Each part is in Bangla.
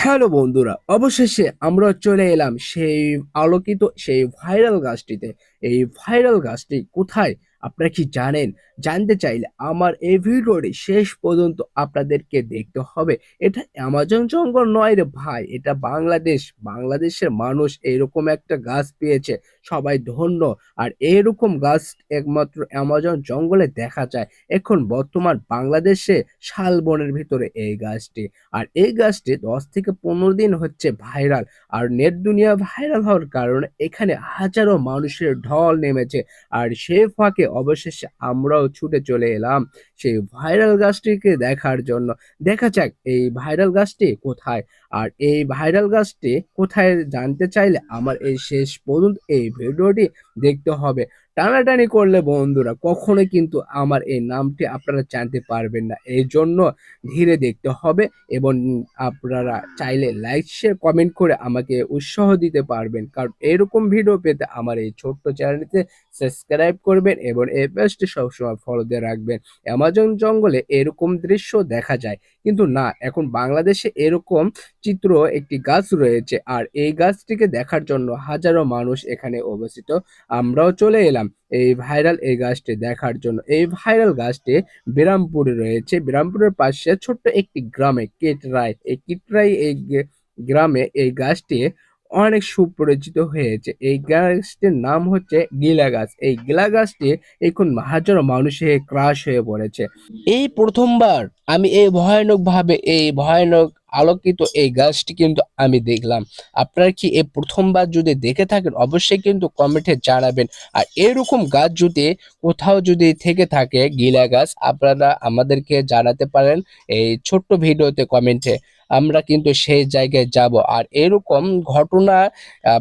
হ্যালো বন্ধুরা, অবশেষে আমরা চলে এলাম সেই আলোকিত সেই ভাইরাল গাছটিতে। এই ভাইরাল গাছটি কোথায়? আপনারা কি জানেন? জানতে চাইলে আমার এই ভিডিওটি শেষ পর্যন্ত আপনাদেরকে দেখতে হবে। এটা অ্যামাজন জঙ্গল নয় রে ভাই, এটা বাংলাদেশ। বাংলাদেশের মানুষ এরকম একটা গাছ পেয়েছে, সবাই ধন্য। আর এরকম গাছ একমাত্র অ্যামাজন জঙ্গলে দেখা যায়। এখন বর্তমান বাংলাদেশে শালবনের ভিতরে এই গাছটি। আর এই গাছটি দশ থেকে পনেরো দিন হচ্ছে ভাইরাল। আর নেট দুনিয়া ভাইরাল হওয়ার কারণে এখানে হাজারো মানুষের ঢল নেমেছে। আর সে ফাঁকে অবশেষে আমরাও ছুটে চলে এলাম সেই ভাইরাল গাছটিকে দেখার জন্য। দেখা যাক এই ভাইরাল গাছটি কোথায়? আর এই ভাইরাল গাছটি কোথায় জানতে চাইলে আমার এই শেষ পর্যন্ত এই ভিডিওটি দেখতে হবে। টানাটানি করলে বন্ধুরা কখনো কিন্তু আমার এই নামটি আপনারা জানতে পারবেন না। এই জন্য ধীরে দেখতে হবে এবং আপনারা চাইলে লাইক শেয়ার কমেন্ট করে আমাকে উৎসাহ দিতে পারবেন। কারণ এরকম ভিডিও পেতে আমার এই ছোট্ট চ্যানেলটিতে সাবস্ক্রাইব করবেন এবং এই পেজটি সবসময় ফলো দিয়ে রাখবেন। অ্যামাজন জঙ্গলে এরকম দৃশ্য দেখা যায়। কিন্তু না, এখন বাংলাদেশে এরকম চিত্র একটি গাছ রয়েছে। আর এই গাছটিকে দেখার জন্য হাজারো মানুষ এখানে অবস্থিত। আমরাও চলে এলাম। এই ভাইরাল এই গাছটি দেখার জন্য। এই ভাইরাল গাছটি বিরামপুরে রয়েছে। বিরামপুরের পাশে ছোট্ট একটি গ্রামে, কেটরাই। এই কেটরাই এই গ্রামে এই গাছটি অনেক সুপরিচিত হয়েছে। এই গাছটির নাম হচ্ছে গিলা গাছ। এই গিলা গাছটি এখন হাজারো মানুষের ক্রাশ হয়ে পড়েছে। এই প্রথমবার আমি এই ভয়ানক ভাবে এই ভয়ানক আলোকিত এই গাছটি কিন্তু আমি দেখলাম। আপনারা কি এই প্রথমবার যদি দেখে থাকেন, অবশ্যই কিন্তু কমেন্টে জানাবেন। আর এরকম গাছ যদি কোথাও যদি থেকে থাকে, গিলা গাছ, আপনারা আমাদেরকে জানাতে পারেন এই ছোট্ট ভিডিওতে কমেন্টে। আমরা কিন্তু সেই জায়গায় যাব। আর এরকম ঘটনা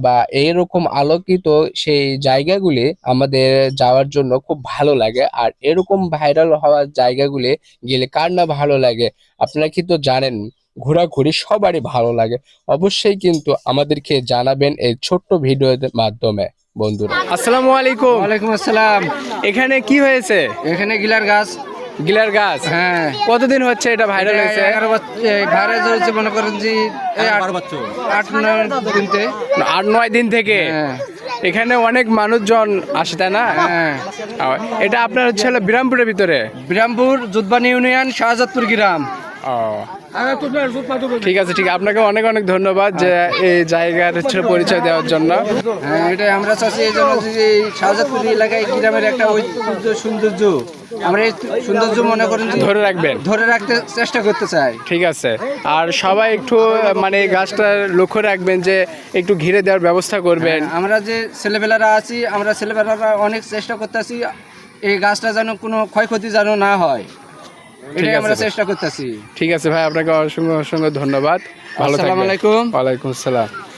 বা এরকম আলোকিত সেই জায়গাগুলি আমাদের যাওয়ার জন্য খুব ভালো লাগে। আর এরকম ভাইরাল হওয়ার জায়গাগুলি গেলে কার না ভালো লাগে। আপনারা কিন্তু জানেন ঘোরাঘুরি সবারই ভালো লাগে। অবশ্যই কিন্তু আমাদেরকে জানাবেন এই ছোট্ট ভিডিওর মাধ্যমে বন্ধুরা। আসসালামু আলাইকুম। ওয়ালাইকুম আসসালাম। এখানে কি হয়েছে? এখানে গিলার গাছ। গিলার গাছ? হ্যাঁ। কতদিন হচ্ছে এটা ভাইরাল হয়েছে? ভাইরাল হয়েছে মনে করেন যে আট নয় দিনতে। আট নয় দিন থেকে? হ্যাঁ। এখানে অনেক মানুষজন আসে, তাই না? হ্যাঁ। এটা আপনার হচ্ছে বিরামপুরের ভিতরে। বিরামপুর জুদবানি ইউনিয়ন শাহজাদপুর গ্রাম। ঠিক আছে ঠিক আছে। আপনাকে অনেক অনেক ধন্যবাদ যে এই জায়গার হচ্ছে পরিচয় দেওয়ার জন্য। হ্যাঁ এটাই আমরা চাচ্ছি এই জন্য যে এই শাহজাদপুর এলাকায় গ্রামের একটা ঐতিহ্য সৌন্দর্য আমরা এই সৌন্দর্য মনে করেন যে ধরে রাখবেন। ধরে রাখতে চেষ্টা করতে চাই। ঠিক আছে। আর সবাই একটু মানে এই গাছটার লক্ষ্য রাখবেন যে একটু ঘিরে দেওয়ার ব্যবস্থা করবেন। আমরা যে ছেলেপেলারা আছি আমরা ছেলেপেলারা অনেক চেষ্টা করতেছি এই গাছটা যেন কোনো ক্ষয়ক্ষতি যেন না হয়। এটাই আমরা চেষ্টা করতেছি। ঠিক আছে ভাই আপনাকে অসংখ্য অসংখ্য ধন্যবাদ। ভালো আসসালামু থাকবেন। আলাইকুম। ওয়ালাইকুম আসসালাম।